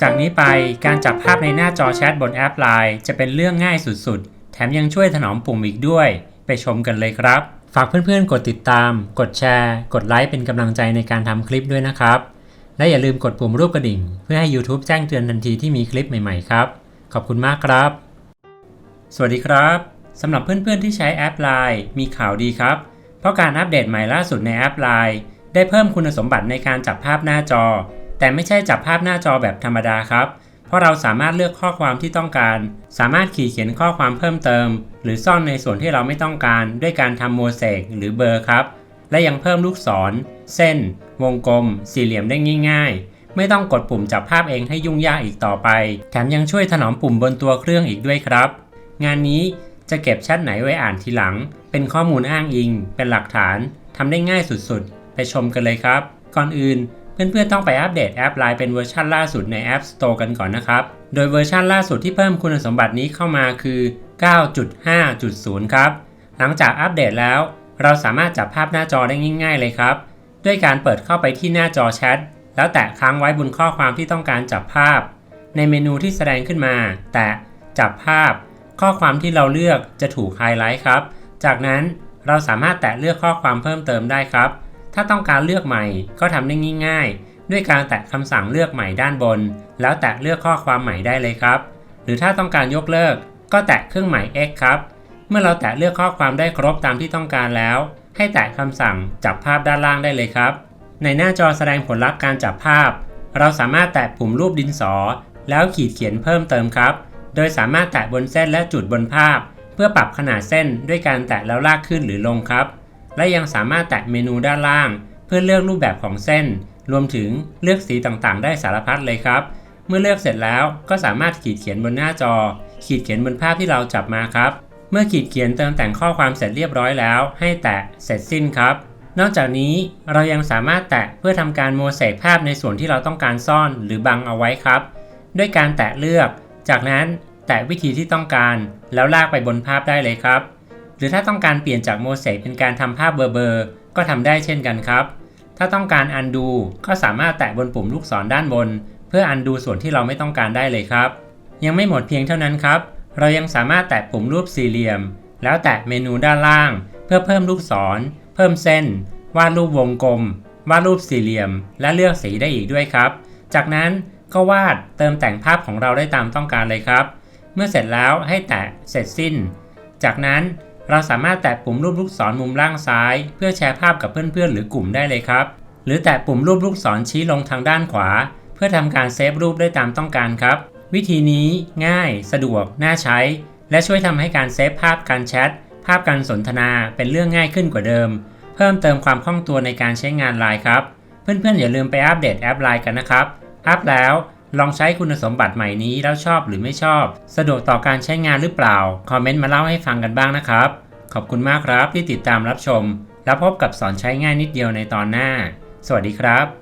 จากนี้ไปการจับภาพในหน้าจอแชทบนแอป Line จะเป็นเรื่องง่ายสุดๆ แถมยังช่วยถนอมปุ่มอีกด้วย ไปชมกันเลยครับ ฝากเพื่อนๆ กดติดตาม กดแชร์ กดไลค์เป็นกำลังใจในการทำคลิปด้วยนะครับ และอย่าลืมกดปุ่มรูปกระดิ่ง เพื่อให้ YouTube แจ้งเตือนทันทีที่มีคลิปใหม่ๆครับ ขอบคุณมากครับ สวัสดีครับสำหรับเพื่อนๆที่ใช้แอป Line มีข่าวดีครับ เพราะการอัปเดตใหม่ล่าสุดในแอป Line ได้เพิ่มคุณสมบัติในการจับภาพหน้าจอ แต่ไม่ใช่จับภาพหน้าจอแบบธรรมดาครับ เพราะเราสามารถเลือกข้อความที่ต้องการ สามารถขีดเขียนข้อความเพิ่มเติม หรือซ่อนในส่วนที่เราไม่ต้องการ ด้วยการทำโมเสกหรือเบอร์ครับ และยังเพิ่มลูกศร เส้น วงกลม สี่เหลี่ยมได้ง่าย ๆ ไม่ต้องกดปุ่มจับภาพเองให้ยุ่งยากอีกต่อไป แถมยังช่วยถนอมปุ่มบนตัวเครื่องอีกด้วยครับ งานนี้จะเก็บแชทไหนไว้อ่านทีหลัง เป็นข้อมูลอ้างอิง เป็นหลักฐานทำได้ง่ายสุดๆ ไปชมกันเลยครับ ก่อนอื่น เพื่อนๆต้องไปอัปเดตแอป Line เป็นเวอร์ชันล่าสุดใน App Store กันก่อนนะครับ โดยเวอร์ชันล่าสุดที่เพิ่มคุณสมบัตินี้เข้ามาคือ 9.5.0 ครับ หลังจากอัปเดตแล้ว เราสามารถจับภาพหน้าจอได้ง่าย ๆ เลยครับ ด้วยการเปิดเข้าไปที่หน้าจอแชท แล้วแตะค้างไว้บนข้อความที่ต้องการจับภาพ ในเมนูที่แสดงขึ้นมา แตะจับภาพ ข้อความที่เราเลือกจะถูกไฮไลท์ครับ จากนั้นเราสามารถแตะเลือกข้อความเพิ่มเติมได้ครับ ถ้าต้องการเลือกใหม่ก็ทำได้ง่ายๆ ด้วยการแตะคำสั่งเลือกใหม่ด้านบน แล้วแตะเลือกข้อความใหม่ได้เลยครับ หรือถ้าต้องการยกเลิก ก็แตะเครื่องหมาย X ครับ เมื่อเราแตะเลือกข้อความได้ครบตามที่ต้องการแล้ว ให้แตะคำสั่งจับภาพด้านล่างได้เลยครับ ในหน้าจอแสดงผลลัพธ์การจับภาพ เราสามารถแตะปุ่มรูปดินสอ แล้วขีดเขียนเพิ่มเติมครับ โดยสามารถแตะบนเส้นและจุดบนภาพ เพื่อปรับขนาดเส้นด้วยการแตะแล้วลากขึ้นหรือลงครับ และยังสามารถแตะเมนูด้านล่าง เพื่อเลือกรูปแบบของเส้น รวมถึงเลือกสีต่างๆ ได้สารพัดเลยครับ เมื่อเลือกเสร็จแล้วก็สามารถขีดเขียนบนหน้าจอ ขีดเขียนบนภาพที่เราจับมาครับ เมื่อขีดเขียนเติมแต่งข้อความเสร็จเรียบร้อยแล้ว ให้แตะเสร็จสิ้นครับนอกจากนี้เรายังสามารถแตะเพื่อทำการโมเสกภาพในส่วนที่เราต้องการซ่อนหรือบังเอาไว้ครับ ด้วยการแตะเลือก จากนั้นแตะวิธีที่ต้องการ แล้วลากไปบนภาพได้เลยครับ รือถ้าต้องการเปลี่ยนจากโมเสกเป็นการทำภาพเบอร์เบอร์ก็ทำได้เช่นกันครับ ถ้าต้องการอันดูก็สามารถแตะบนปุ่มลูกศรด้านบน เพื่ออันดูส่วนที่เราไม่ต้องการได้เลยครับ ยังไม่หมดเพียงเท่านั้นครับ เรายังสามารถแตะปุ่มรูปสี่เหลี่ยม แล้วแตะเมนูด้านล่าง เพื่อเพิ่มลูกศร เพิ่มเส้น วาดรูปวงกลม วาดรูปสี่เหลี่ยม และเลือกสีได้อีกด้วยครับ จากนั้นก็วาดเติมแต่งภาพของเราได้ตามต้องการเลยครับ เมื่อเสร็จแล้วให้แตะเสร็จสิ้น จากนั้น เราสามารถแตะปุ่มรูปลูกศรมุมล่างซ้าย เพื่อแชร์ภาพกับเพื่อนๆ หรือกลุ่มได้เลยครับ หรือแตะปุ่มรูปลูกศรชี้ลงทางด้านขวา เพื่อทำการเซฟรูปได้ตามต้องการครับ วิธีนี้ง่าย สะดวก น่าใช้ และช่วยทำให้การเซฟภาพการแชทภาพการสนทนาเป็นเรื่องง่ายขึ้นกว่าเดิม เพิ่มเติมความคล่องตัวในการใช้งานไลน์ครับ เพื่อนๆอย่าลืมไปอัปเดตแอปไลน์กันนะครับ อัปแล้ว ลองใช้คุณสมบัติใหม่นี้แล้วชอบหรือไม่ชอบ สะดวกต่อการใช้งานหรือเปล่า คอมเมนต์มาเล่าให้ฟังกันบ้างนะครับ ขอบคุณมากครับที่ติดตามรับชม แล้วพบกับสอนใช้ง่ายนิดเดียวในตอนหน้า สวัสดีครับ